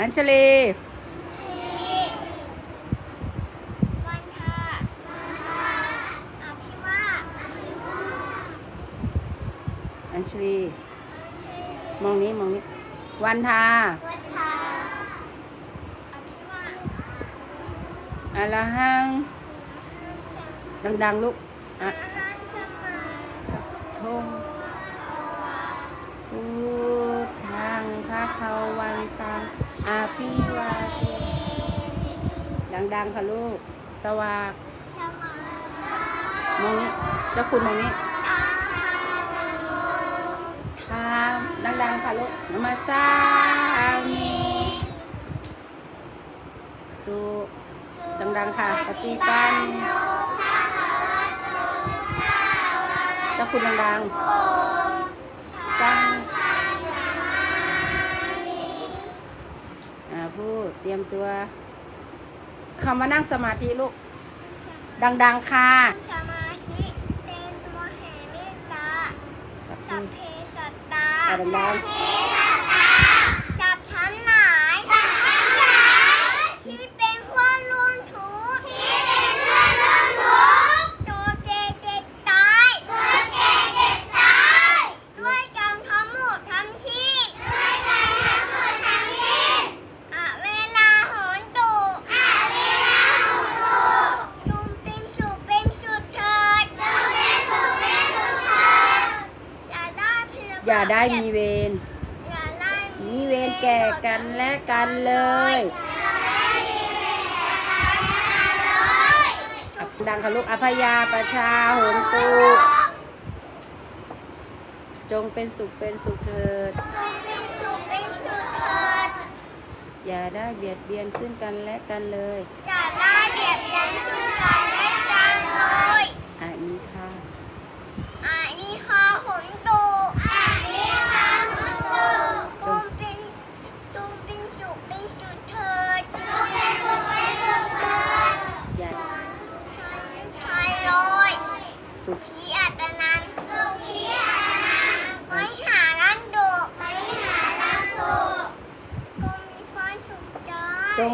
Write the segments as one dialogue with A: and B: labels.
A: อัญชลี
B: วันทาอภิวาส
A: อัญชลีมองนี้มองนี้ วันทา
B: วันทาอภิวาส
A: อะระหังดังๆ ลูก
B: อา
A: อะ
B: หารสมา
A: ทง ดังๆค่ะลูก สวาก
B: สมาม
A: องนี้เจ้าคุณมองนี้
B: อาหาร
A: ทามดังๆค่ะลูกนมาสามีสุดังๆค่ะปฏิปันเจ้าคุณดังๆสังอ่าพูดเตรียมตัว คำมานั่งสมาธิลูก ดัง ๆ ค่ะ
B: สมาธิเป็นตัวแห่เมตตา
A: สัก
B: สั
A: ที
B: พเพสัตตา
A: อ่าดัง
B: สัพทั้งหลายสัพทั้งหลายที่เป็นเพื่อนร่วมทุกข์ที่เป็นเพื่อนร่วมทุกข์ตัวเจเจ็บตายตัวเจเจ็บตายด้วยกรรมทั้งหมดทั้งสิ้นด้วยกรรมทั้งหมดทั้งสิ้นอะเวลาโหนตุอะเวลาโหนตุจงเป็นสุขเป็นสุขเถิดจงเป็นสุขเป็นสุขเถิดอย่าได้พิร
A: ๆ อย่าได้มีเวร
B: อย่าได้
A: มีเวรแก่กันและกันเลยดังค่ะลูกอภยาประชาโหนตุจงเป็นสุขเป็นสุขเถิด อย่าได้เบียดเบียนซึ่งกันและกันเลย
B: สุขพีอัตนันพีอัตนันไว้หาลันดุไว้หาลันดุก็มีความสุขใจ
A: จง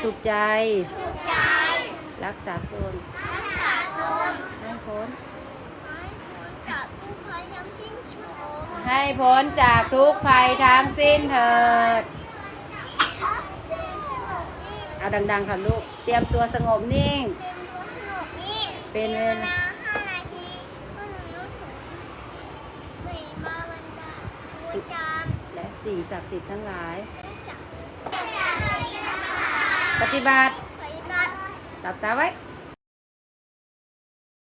A: สุขใจ
B: สุขใจ
A: รักษาตน
B: รักษาตน
A: ให้พ้น
B: ให้พ้นจากทุ
A: กภัยทั้งสิ้นเถิด
B: เอา
A: ดังๆค่ะลูก เตรียม
B: ตัวสงบนิ่ง
A: เป็นเว
B: เว
A: ลา
B: ลาห้านาทีเมื่อมนุษย์ถึงเบิมาวันดาหัวจาม
A: และสิ่งศักดิ์สิทธิ์ทั้งหลาย
B: และสัก
A: ปฏิบัติ
B: ปฏิบัติ
A: หลับตาไว้
B: ป